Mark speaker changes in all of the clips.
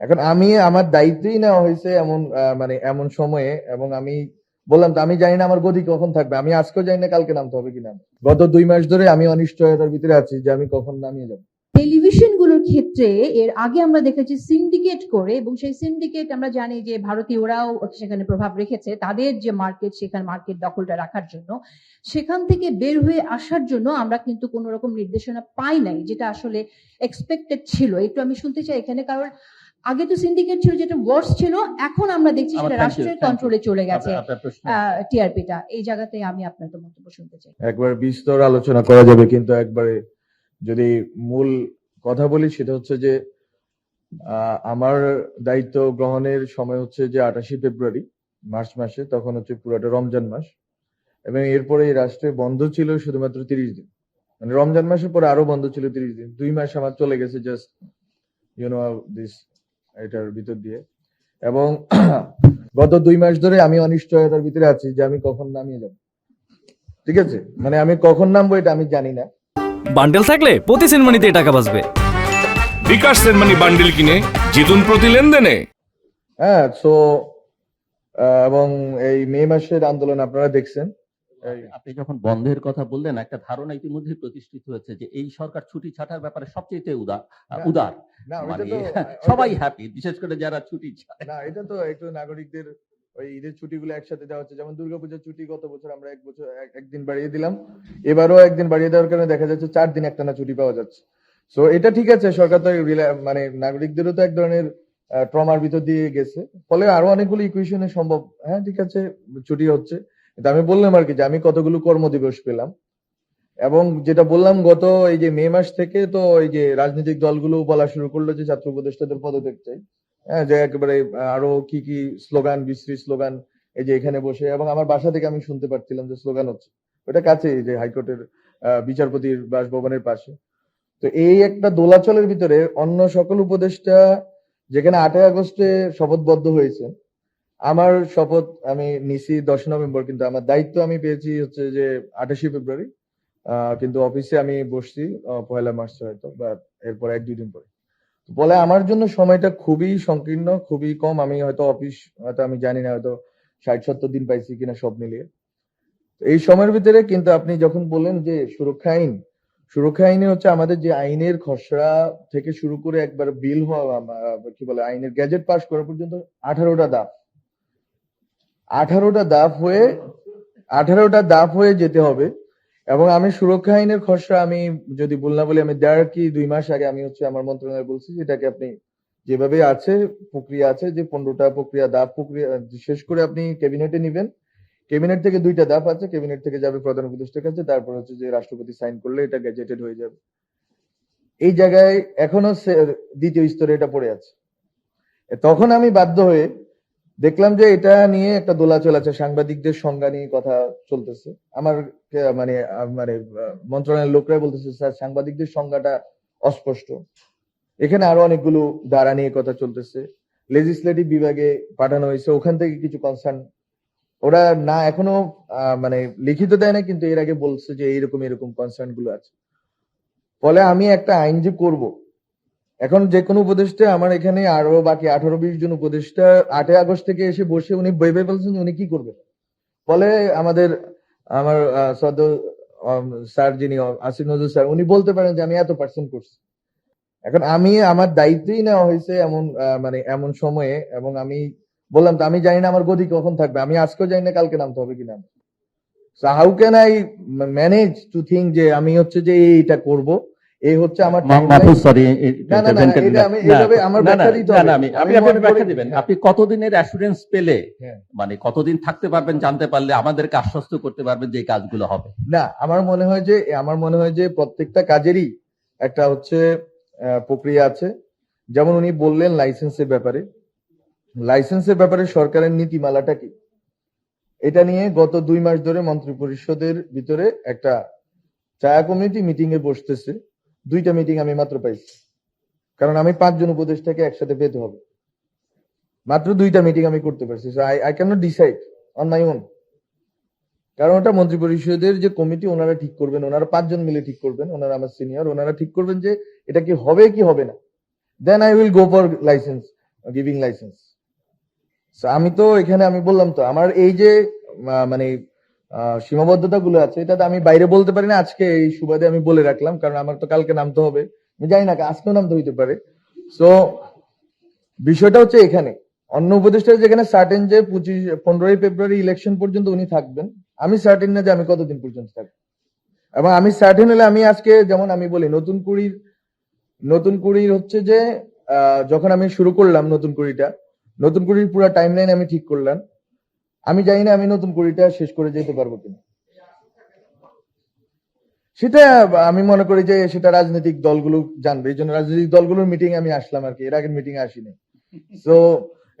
Speaker 1: এখন আমি আমার দায়িত্বই নেওয়া হয়েছে এমন মানে এমন সময়ে, এবং আমি বললাম তো আমি জানি না আমার গতি কখন থাকবে। আমি আজকেও জানি না, কালকে নামতে হবে কিনা। গত দুই মাস ধরে আমি অনিশ্চয়তার ভিতরে আছি যে আমি কখন নামিয়ে যাব।
Speaker 2: টেলিভিশনগুলোর ক্ষেত্রে এর আগে আমরা দেখেছি সিন্ডিকেট করে, এবং সেই সিন্ডিকেট আমরা জানি যে ভারতীয়রাও সেখানে প্রভাব রেখেছে তাদের যে মার্কেট সেখানে মার্কেট দখলটা রাখার জন্য। সেখান থেকে বের হয়ে আসার জন্য আমরা কিন্তু কোন রকম নির্দেশনা পাই নাই, যেটা আসলে এক্সপেক্টেড ছিল। একটু আমি শুনতে চাই এখানে, কারণ আগে তো সিন্ডিকেট ছিল যেটা ওয়ার্স ছিল এখন আমরা দেখছি সেটা রাষ্ট্রের কন্ট্রোলে চলে গেছে টিআরপিটা এই জায়গাতে আমি আপনার তো মন্তব্য শুনতে চাই।
Speaker 1: একবার বিস্তর আলোচনা করা যাবে কিন্তু একবারে যদি মূল কথা বলি সেটা হচ্ছে যে আহ, আমার দায়িত্ব গ্রহণের সময় হচ্ছে যে আটাশি ফেব্রুয়ারি মার্চ মাসে তখন হচ্ছে পুরোটা রমজান মাস এবং এরপরে এই রাষ্ট্রে বন্ধ ছিল শুধুমাত্র তিরিশ দিন। মানে রমজান মাসের পরে আরও বন্ধ ছিল তিরিশ দিন। দুই মাস আমার চলে গেছে জাস্ট ইউনো দিস এটার ভিতর দিয়ে। এবং গত দুই মাস ধরে আমি অনিশ্চয়তার ভিতরে আছি যে আমি কখন নামিয়ে যাব। ঠিক আছে? মানে আমি কখন নামবো এটা আমি জানি না।
Speaker 3: বান্ডেল থাকলে প্রতি সেনমানিতে টাকা বাঁচবে।
Speaker 4: বিকাশ সেনমানি বান্ডিল কিনে জিতুন প্রতি লেনদেনে।
Speaker 1: হ্যাঁ সো এবং এই মে মাসের আন্দোলন আপনারা দেখছেন।
Speaker 5: আপনি যখন বন্ধের কথা বললেন একটা ধারণা ইতিমধ্যে প্রতিষ্ঠিত হয়েছে যে এই সরকার ছুটি ছাটার ব্যাপারে সবচেয়ে উদার। উদার মানে সবাই হ্যাপি বিশেষ করে যারা ছুটি
Speaker 1: না এটা তো একটু নাগরিকদের ওই ঈদের ছুটিগুলো একসাথে দেওয়া হচ্ছে। যেমন দুর্গাপূজার ছুটি গত বছর আমরা এক বছর একদিন বাড়িয়ে দিলাম। এবারও একদিন বাড়িয়ে দেওয়ার কারণে দেখা যাচ্ছে চার দিন একটানা ছুটি পাওয়া যাচ্ছে। সো এটা ঠিক আছে সরকার তো মানে নাগরিকদেরও তো এক ধরনের ট্রমার ভিতর দিয়ে গেছে। ফলে আরও অনেকগুলো ইকুয়েশনে সম্ভব। হ্যাঁ ঠিক আছে ছুটি হচ্ছে। কিন্তু আমি বললাম আর কি যে আমি কতগুলো কর্মদিবস পেলাম। এবং যেটা বললাম গত এই যে মে মাস থেকে তো এই যে রাজনৈতিক দলগুলো বলা শুরু করল যে ছাত্র উপদেষ্টাদের পদত্যাগ চাই। হ্যাঁ যে একেবারে আরও কি কি স্লোগান, বিশ্রী স্লোগান এই যে এখানে বসে। এবং আমার বাসা থেকে আমি শুনতে পাচ্ছিলাম যে স্লোগান হচ্ছে। ওটা কাছে যে হাইকোর্টের বিচারপতির বাসভবনের পাশে। তো এই একটা দোলাচলের ভিতরে অন্য সকল উপদেষ্টা যেখানে আটই আগস্টে শপথবদ্ধ হয়েছে আমার শপথ আমি নিছি দশ নভেম্বর, কিন্তু আমার দায়িত্ব আমি পেয়েছি হচ্ছে যে আঠাশে ফেব্রুয়ারি কিন্তু অফিসে আমি বসছি পয়লা মার্চ হয়তো, বা এরপর এক দুই দিন পরে। বলে আমার জন্য সময়টা খুবই সংকীর্ণ, খুবই কম, আমি হয়তো অফিস, হয়তো আমি জানি না হয়তো ষাট সত্তর দিন পাইছি কিনা সব মিলিয়ে। এই সময়ের ভিতরে কিন্তু আপনি যখন বললেন যে সুরক্ষা আইন, সুরক্ষা আইনে হচ্ছে আমাদের যে আইনের খসড়া থেকে শুরু করে একবার বিল হওয়া কি বলে, আইনের গ্যাজেট পাস করা পর্যন্ত আঠারোটা দাপ আঠারোটা দাপ হয়ে, আঠারোটা দাপ হয়ে যেতে হবে। এবং আমি সুরক্ষা আইনের খসড়া, আমি যদি বল না বলি, আমি দেড় কি দুই মাস আগে আমি হচ্ছে আমার মন্ত্রণালয়ে বলছি যে এটাকে আপনি যেভাবে আছে, প্রক্রিয়া আছে, যে পনেরোটা প্রক্রিয়া দাপ প্রক্রিয়া, শেষ করে আপনি ক্যাবিনেটে নিবেন। ক্যাবিনেট থেকে দুইটা দাপ আছে, ক্যাবিনেট থেকে যাবে প্রধান উপদেষ্টার কাছে, তারপর হচ্ছে যে রাষ্ট্রপতি সাইন করলে এটা গ্যাজেটেড হয়ে যাবে। এই জায়গায় এখনও দ্বিতীয় স্তরে এটা পড়ে আছে। তখন আমি বাধ্য হয়ে দেখলাম যে এটা নিয়ে একটা দোলাচল আছে, সাংবাদিকদের সংজ্ঞা নিয়ে কথা চলতেছে। আমার মানে মানে মন্ত্রণালয়ের লোকরাই বলতেছে, স্যার, সাংবাদিকদের সংজ্ঞাটা অস্পষ্ট। এখানে আরও অনেকগুলো ধারা নিয়ে কথা চলতেছে। লেজিসলেটিভ বিভাগে পাঠানো হয়েছে, ওখান থেকে কিছু কনসার্ন ওরা না, এখনও মানে লিখিত দেয় না কিন্তু এর আগে বলছে যে এইরকম, এরকম কনসার্নগুলো আছে। ফলে আমি একটা আইন যে করব এখন যে কোনো উপদেষ্টা, আমার এখানে আরও বাকি আঠারো বিশ জন উপদেষ্টা, আটই আগস্ট থেকে এসে বসে উনি ভেবে বলছেন উনি কি করবেন। ফলে আমাদের, আমার সদ্য স্যার যিনি, আসিফ নজরুল স্যার, উনি বলতে পারেন যে আমি এত পার্সেন্ট করছি। এখন আমি, আমার দায়িত্বই নেওয়া হয়েছে এমন মানে এমন সময়ে, এবং আমি বললাম তো আমি জানি না আমার গতি কখন থাকবে, আমি আজকেও জানি না কালকে নামতে হবে কিনা। How can I manage to think যে আমি হচ্ছে যে এইটা করব? এই হচ্ছে আমার
Speaker 5: সরি
Speaker 1: না, না, না, আমি এইভাবে আমার ব্যাখ্যা দিতে হবে।
Speaker 5: আমি
Speaker 1: আমি
Speaker 5: আমি আপনাকে ব্যাখ্যা দিবেন। আপনি কতদিনের অ্যাসুরেন্স পেলে
Speaker 1: হ্যাঁ।
Speaker 5: মানে কতদিন থাকতে পারবেন জানতে পারলে আমাদেরকে আশ্বস্ত করতে পারবেন যে কাজগুলো হবে।
Speaker 1: না আমার মনে হয় যে আমার মনে হয় যে প্রত্যেকটা কাজেরই একটা হচ্ছে প্রক্রিয়া আছে। যেমন উনি বললেন লাইসেন্সের ব্যাপারে। লাইসেন্সের ব্যাপারে সরকারের নীতিমালাটা কি? এটা নিয়ে গত দুই মাস ধরে মন্ত্রী পরিষদের ভিতরে একটা ছায়া কমিটি মিটিং এ বসতেছে। দুইটা মিটিং আমি মাত্র পাইছি। কারণ আমি পাঁচজন উপদেষ্টাকে একসাথে পেতে হবে। মাত্র দুইটা মিটিং আমি করতে পারছি। I I can decide on my own কারণ ওটা মন্ত্রী পরিষদের যে কমিটি ওনারা ঠিক করবেন। ওনারা পাঁচজন মিলে ঠিক করবেন। ওনারা আমার সিনিয়র ওনারা ঠিক করবেন যে এটা কি হবে কি হবে না। Then I will go for licence giving licence আমি তো এখানে আমি বললাম তো, আমার এই যে মানে সীমাবদ্ধতা গুলো আছে এটা আমি বাইরে বলতে পারি না, আজকে এই সুবাদে আমি বলে রাখলাম, কারণ আমার তো কালকে নামতে হবে। আমি জানি না, আজকেও নামতে হইতে পারে। সো বিষয়টা হচ্ছে এখানে। অন্য উপদেষ্টা যেখানে সার্টেন যে পঁচিশ, পনেরোই ফেব্রুয়ারি ইলেকশন পর্যন্ত উনি থাকবেন, আমি সার্টেন না যে আমি কতদিন পর্যন্ত থাকব। এবং আমি সার্টেন হলে আমি আজকে যেমন আমি বলি, নতুন কুড়ির নতুন কুড়ির হচ্ছে যে যখন আমি শুরু করলাম নতুন কুড়িটা, নতুন কুড়ির পুরো টাইম লাইন আমি ঠিক করলাম। আমি জানি না আমি নতুন কুড়িটা শেষ করে যেতে পারব কিনা। সেটা আমি মনে করি যে সেটা রাজনৈতিক দলগুলো জানবে। এই জন্য রাজনৈতিক দলগুলোর মিটিং আমি আসলাম আর কি। এর আগের মিটিং আসিনি। তো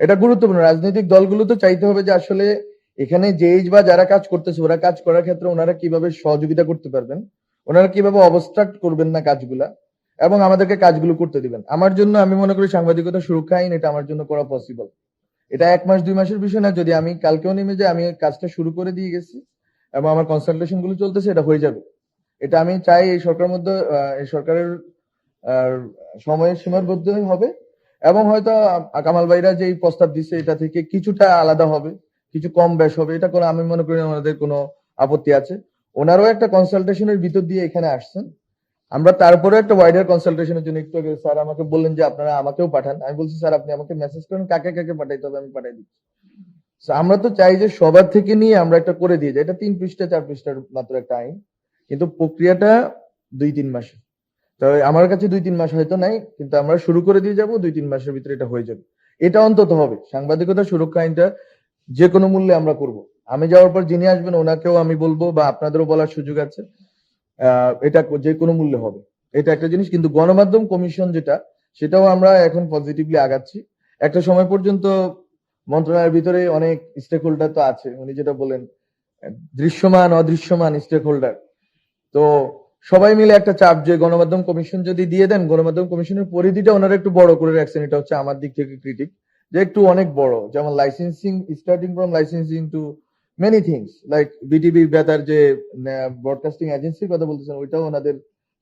Speaker 1: এটা গুরুত্বপূর্ণ। রাজনৈতিক দলগুলো তো চাইতে হবে যে আসলে এখানে জেজ বা যারা কাজ করতেছে, ওরা কাজ করার ক্ষেত্রে ওনারা কীভাবে সহযোগিতা করতে পারবেন? ওনারা কীভাবে অবস্ট্রাক্ট করবেন না কাজগুলা? এবং আমাদেরকে কাজগুলো করতে দিবেন। আমার জন্য আমি মনে করি সাংবাদিকতা সুরক্ষা আইন, এটা আমার জন্য করা পসিবল এটা এক মাস, দুই মাসের বিষয় না, যদি আমি কালকেও নেমে যাই, আমি কাজটা শুরু করে দিয়ে গেছি এবং আমার কনসালটেশনগুলো চলতেছে, এটা হয়ে যাবে। এটা আমি চাই এই সরকারের মধ্যে এই সরকারের সময়ের সীমার মধ্যে হবে এবং হয়তো কামাল ভাইরা যে প্রস্তাব দিচ্ছে এটা থেকে কিছুটা আলাদা হবে, কিছু কম বেশ হবে, এটা কোনো, আমি মনে করি ওনাদের কোনো আপত্তি আছে। ওনারও একটা কনসালটেশনের ভিতর দিয়ে এখানে আসছেন। আমরা তারপরে একটা ওয়াইডার কনসালটেশনের জন্য একটু আগে স্যার আমাকে বললেন যে আপনারা আমাকেও পাঠান। আমি বলছি, স্যার, আপনি আমাকে মেসেজ করেন, কাকে কাকে পাঠাইতে হবে আমি পাঠাই দিচ্ছি। আমরা তো চাই যে সবার থেকে নিয়ে আমরা একটা করে দিয়ে যাই। এটা তিন পৃষ্ঠা, চার পৃষ্ঠার মাত্র একটা আইন। কিন্তু প্রক্রিয়াটা দুই, তিন মাসে। তো আমার কাছে দুই, তিন মাস হয়তো নাই, কিন্তু আমরা শুরু করে দিয়ে যাব, দুই, তিন মাসের ভিতরে এটা হয়ে যাবে। এটা অন্তত হবে। সাংবাদিকতা, সুরক্ষা আইনটা যে কোনো মূল্যে আমরা করব। আমি যাওয়ার পর যিনি আসবেন, ওনাকেও আমি বলব বা আপনাদেরও বলার সুযোগ আছে। এটা যে কোনো মূল্যে হবে। এটা একটা জিনিস, কিন্তু গণমাধ্যম কমিশন যেটা, সেটাও আমরা এখন পজিটিভলি আগাচ্ছি। একটা সময় পর্যন্ত মন্ত্রণালয়ের ভিতরে অনেক স্টেক হোল্ডার তো আছে। উনি যেটা বলেন দৃশ্যমান, অদৃশ্যমান স্টেক হোল্ডার তো সবাই মিলে একটা চাপ যে গণমাধ্যম কমিশন যদি দিয়ে দেন, গণমাধ্যম কমিশনের পরিধিটা ওনারা একটু বড় করে রাখছেন। এটা হচ্ছে আমার দিক থেকে ক্রিটিক যে একটু অনেক বড়, যেমন licensing starting from licensing to many things like BTV বেতার যে ব্রডকাস্টিং এজেন্সির কথা বলতেছেন, ওইটাও ওনাদের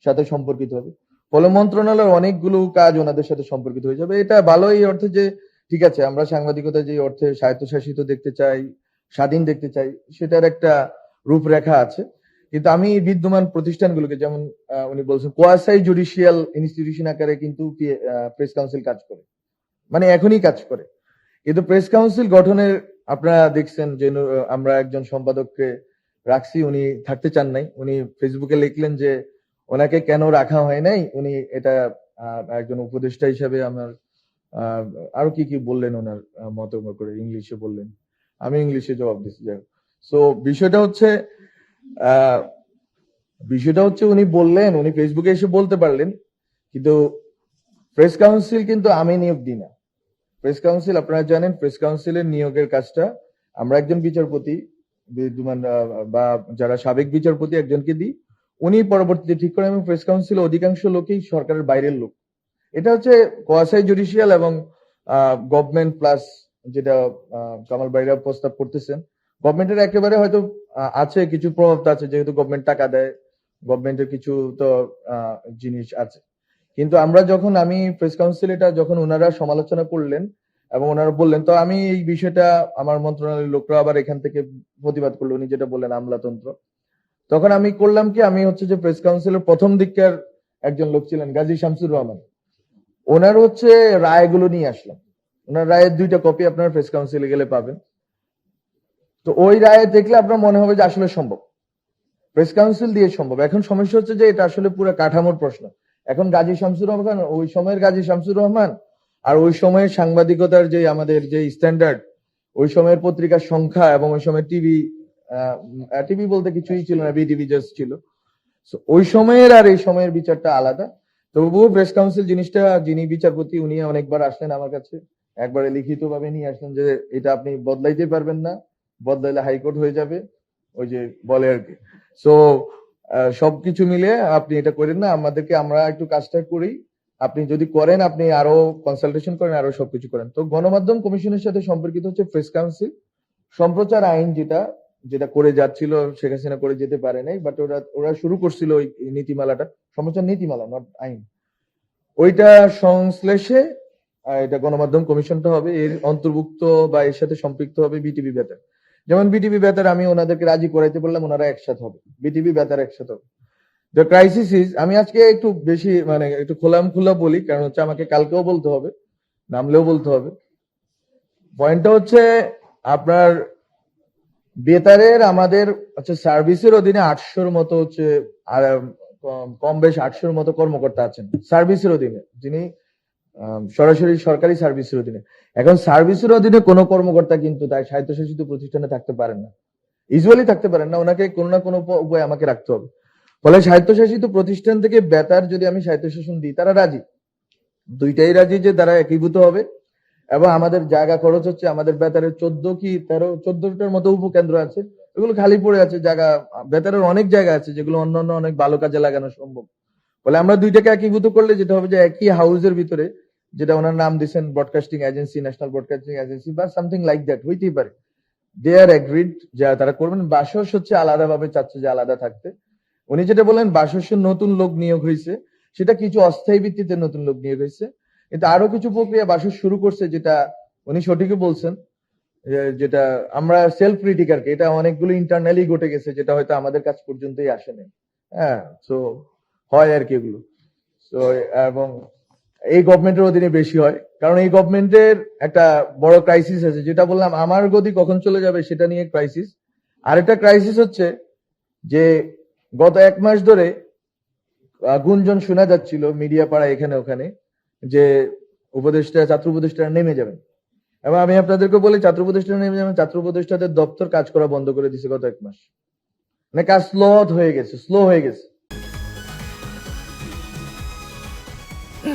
Speaker 1: সাথে সম্পর্কিত হবে। ফলে মন্ত্রণালয়ের অনেকগুলো কাজ ওনাদের সাথে সম্পর্কিত হয়ে যাবে। এটা ভালো এই অর্থে যে, ঠিক আছে, আমরা সাংবাদিকতা যে অর্থে স্বায়ত্তশাসিত দেখতে চাই, স্বাধীন দেখতে চাই, সেটার একটা রূপরেখা আছে। কিন্তু আমি বিদ্যমান প্রতিষ্ঠানগুলোকে, যেমন উনি বলছেন কোয়াসাই জুডিশিয়াল ইনস্টিটিউশন আকারে কিন্তু প্রেস কাউন্সিল কাজ করে। মানে এখনই কাজ করে। কিন্তু প্রেস কাউন্সিল গঠনের আপনারা দেখছেন যে আমরা একজন সম্পাদককে রাখছি, উনি থাকতে চান নাই। উনি ফেসবুকে লিখলেন যে ওনাকে কেন রাখা হয় নাই? উনি এটা একজন উপদেষ্টা হিসাবে আমার আরও কি কি বললেন ওনার মত করে, ইংলিশে বললেন। আমি ইংলিশে জবাব দিচ্ছি, যাই সো বিষয়টা হচ্ছে বিষয়টা হচ্ছে উনি বললেন, উনি ফেসবুকে এসে বলতে পারলেন, কিন্তু প্রেস কাউন্সিল কিন্তু আমি নিয়োগ দিই না। প্রেস কাউন্সিল আপনারা জানেন প্রেস কাউন্সিলের নিয়োগের কাজটা আমরা একজন বিচারপতি, বিদ্যমান বা যারা সাবেক বিচারপতি একজনকে দিই, উনি পরবর্তীতে ঠিক করেন এবং প্রেস কাউন্সিল অধিকাংশ লোকই সরকারের বাইরের লোক। এটা হচ্ছে কোয়াসাই জুডিশিয়াল এবং গভর্নমেন্ট প্লাস যেটা কামাল বাইরা প্রস্তাব করতেছেন। গভর্নমেন্টের একেবারে হয়তো আছে, কিছু প্রভাব আছে, যেহেতু গভর্নমেন্ট টাকা দেয় গভর্নমেন্টের কিছু তো জিনিস আছে। কিন্তু আমরা যখন আমি প্রেস কাউন্সিল এটা যখন ওনারা সমালোচনা করলেন এবং ওনারা বললেন, তো আমি এই বিষয়টা আমার মন্ত্রণালয়ের লোকরা আবার এখান থেকে প্রতিবাদ করল, উনি যেটা বললেন আমলাতন্ত্র। তখন আমি করলাম কি, আমি হচ্ছে যে প্রেস কাউন্সিলের প্রথম দিককার একজন লোক ছিলেন, গাজী শামসুর রহমান। ওনার হচ্ছে রায়গুলো নিয়ে আসলাম। ওনার রায়ের দুইটা কপি আপনার প্রেস কাউন্সিলে গেলে পাবেন। তো ওই রায়ে দেখলে আপনার মনে হবে যে আসলে সম্ভব। প্রেস কাউন্সিল দিয়ে সম্ভব। এখন সমস্যা হচ্ছে যে এটা আসলে পুরো কাঠামোর প্রশ্ন। এখন গাজী শামসুর রহমান, ওই সময়ের গাজী শামসুর রহমান আর ওই সময়ের সাংবাদিকতার যে আমাদের যে স্ট্যান্ডার্ড ওই সময়ের পত্রিকার সংখ্যা এবং ওই সময়ের টিভি টিভি বলতে কিছুই ছিল না বিটিভি জাস্ট ছিল। ওই সময়ের আর এই সময়ের বিচারটা আলাদা। তবুও প্রেস কাউন্সিল জিনিসটা, যিনি বিচারপতি, উনি অনেকবার আসলেন আমার কাছে। একবারে লিখিত ভাবে নিয়ে আসলেন যে এটা আপনি বদলাইতে পারবেন না, বদলাইলে হাইকোর্ট হয়ে যাবে, ওই যে বলে আর কি। সো সবকিছু মিলে আপনি এটা করেন না, আমাদেরকে আমরা একটু কাজটা করি। আপনি যদি করেন, আপনি আরও কনসালটেশন করেন, আরও সবকিছু করেন। তো গণমাধ্যম কমিশনের সাথে সম্পর্কিত হচ্ছে প্রেস কাউন্সিল সম্প্রচার আইন যেটা যেটা করে যাচ্ছিল, শেখ হাসিনা করে যেতে পারে নাই বাট ওরা ওরা শুরু করছিল ওই নীতিমালাটা। সম্প্রচার নীতিমালা নট আইন। ওইটা সংশ্লেষে এটা গণমাধ্যম কমিশনটা হবে, এর অন্তর্ভুক্ত বা এর সাথে সম্পৃক্ত হবে বিটিভি বেতার যেমন বিটিভি বেতার আমি ওনাদেরকে রাজি করাইতে বললাম ওনারা একসাথে হবে। বিটিভি বেতার একসাথে হবে। দ্য ক্রাইসিস ইজ আমি আজকে একটু বেশি মানে একটু খোলাম খোলা বলি, কারণ হচ্ছে আমাকে কালকেও বলতে হবে, নামলেও বলতে হবে। পয়েন্টটা হচ্ছে আপনার বেতারের আমাদের হচ্ছে সার্ভিসের অধীনে আটশোর মতো হচ্ছে কম- বেশ আটশোর মতো কর্মকর্তা আছেন। সার্ভিসের অধীনে, যিনি সরাসরি সরকারি সার্ভিসের অধীনে। এখন সার্ভিসের অধীনে কোনো কর্মকর্তা কিন্তু তাই স্বায়ত্তশাসিত প্রতিষ্ঠানে থাকতে পারেন না। ইউজুয়ালি থাকতে পারেন না, ওনাকে কোনো না কোনো উপায় আমাকে রাখতে হবে। ফলে স্বায়ত্তশাসিত প্রতিষ্ঠান থেকে বেতার যদি আমি স্বায়ত্তশাসন দিই, তারা রাজি। দুইটাই রাজি যে তারা একীভূত হবে। এবং আমাদের জায়গা খরচ হচ্ছে, আমাদের বেতারের চোদ্দ কি তেরো, চোদ্দটার মতো উপকেন্দ্র আছে। এগুলো খালি পড়ে আছে, জায়গা, বেতারের অনেক জায়গা আছে, যেগুলো অন্য অন্য অনেক ভালো কাজে লাগানো সম্ভব। ফলে আমরা দুইটাকে একীভূত করলে যেটা হবে যে একই হাউসের ভিতরে যেটা ওনার নাম দিচ্ছেন broadcasting agency national broadcasting agency বা সামথিং লাইক দ্যাট হইতেই পারে দে আর এগ্রিড যা তারা করবেন। বাসস হচ্ছে আলাদাভাবে চাচ্ছে যে আলাদা থাকতে। উনি যেটা বললেন বাসসের নতুন লোক নিয়োগ হয়েছে। সেটা কিছু অস্থায়ী ভিত্তিতে নতুন লোক নিয়োগ হয়েছে। কিন্তু আরও কিছু প্রক্রিয়া বাসস শুরু করছে যেটা উনি সঠিকই বলছেন যেটা আমরা সেলফ ক্রিটিকার এটা অনেকগুলো ইন্টারনালি ঘটে গেছে, যেটা হয়তো আমাদের কাছ পর্যন্তই আসেনি হ্যাঁ তো হয় আর কি এগুলো। তো এবং এই গভর্নমেন্টের অধীনে বেশি হয়। কারণ এই গভর্নমেন্টের একটা বড় ক্রাইসিস আছে, যেটা বললাম, আমার গতি কখন চলে যাবে সেটা নিয়ে ক্রাইসিস আরেকটা ক্রাইসিস হচ্ছে যে গত এক মাস ধরে গুঞ্জন শোনা যাচ্ছিল মিডিয়া পাড়া এখানে ওখানে যে উপদেষ্টা, ছাত্র উপদেষ্টারা নেমে যাবেন। এবং আমি আপনাদেরকে বলি, ছাত্র উপদেষ্টা নেমে যাবেন, ছাত্র উপদেষ্টাদের দপ্তর কাজ করা বন্ধ করে দিছে গত এক মাস। মানে কাজ স্লো হয়ে গেছে, স্লো হয়ে গেছে।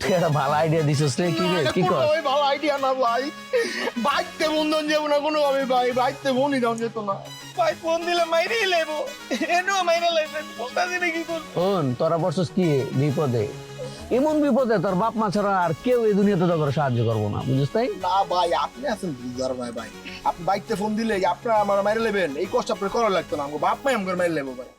Speaker 6: তুই একটা ভালো আইডিয়া দিছিস রে কি রে কি কর?
Speaker 7: ওই ভালো আইডিয়া না ভাই। বাইতে বন্ধন যাব না কোনো ভাবে ভাই বাইতে ফোনই দাম যেত না। ভাই ফোন দিলে মাইরেই লেবো। এনো মাইরে না কি করব?
Speaker 6: শোন তোরা বসছিস কি বিপদে। এমন বিপদে তোর বাপ মা ছাড়া আর কেউ এই দুনিয়াতে তোকে সাহায্য করব না বুঝিস তাই?
Speaker 7: না ভাই আপনি আছেন বুঝার ভাই ভাই। আপনি বাইকতে ফোন দিলে আপনার আমার মাইরে নেবেন এই কষ্ট আপনার করা লাগতো না। আমাকে বাপ মাই আমাকে মাইরে নেব ভাই।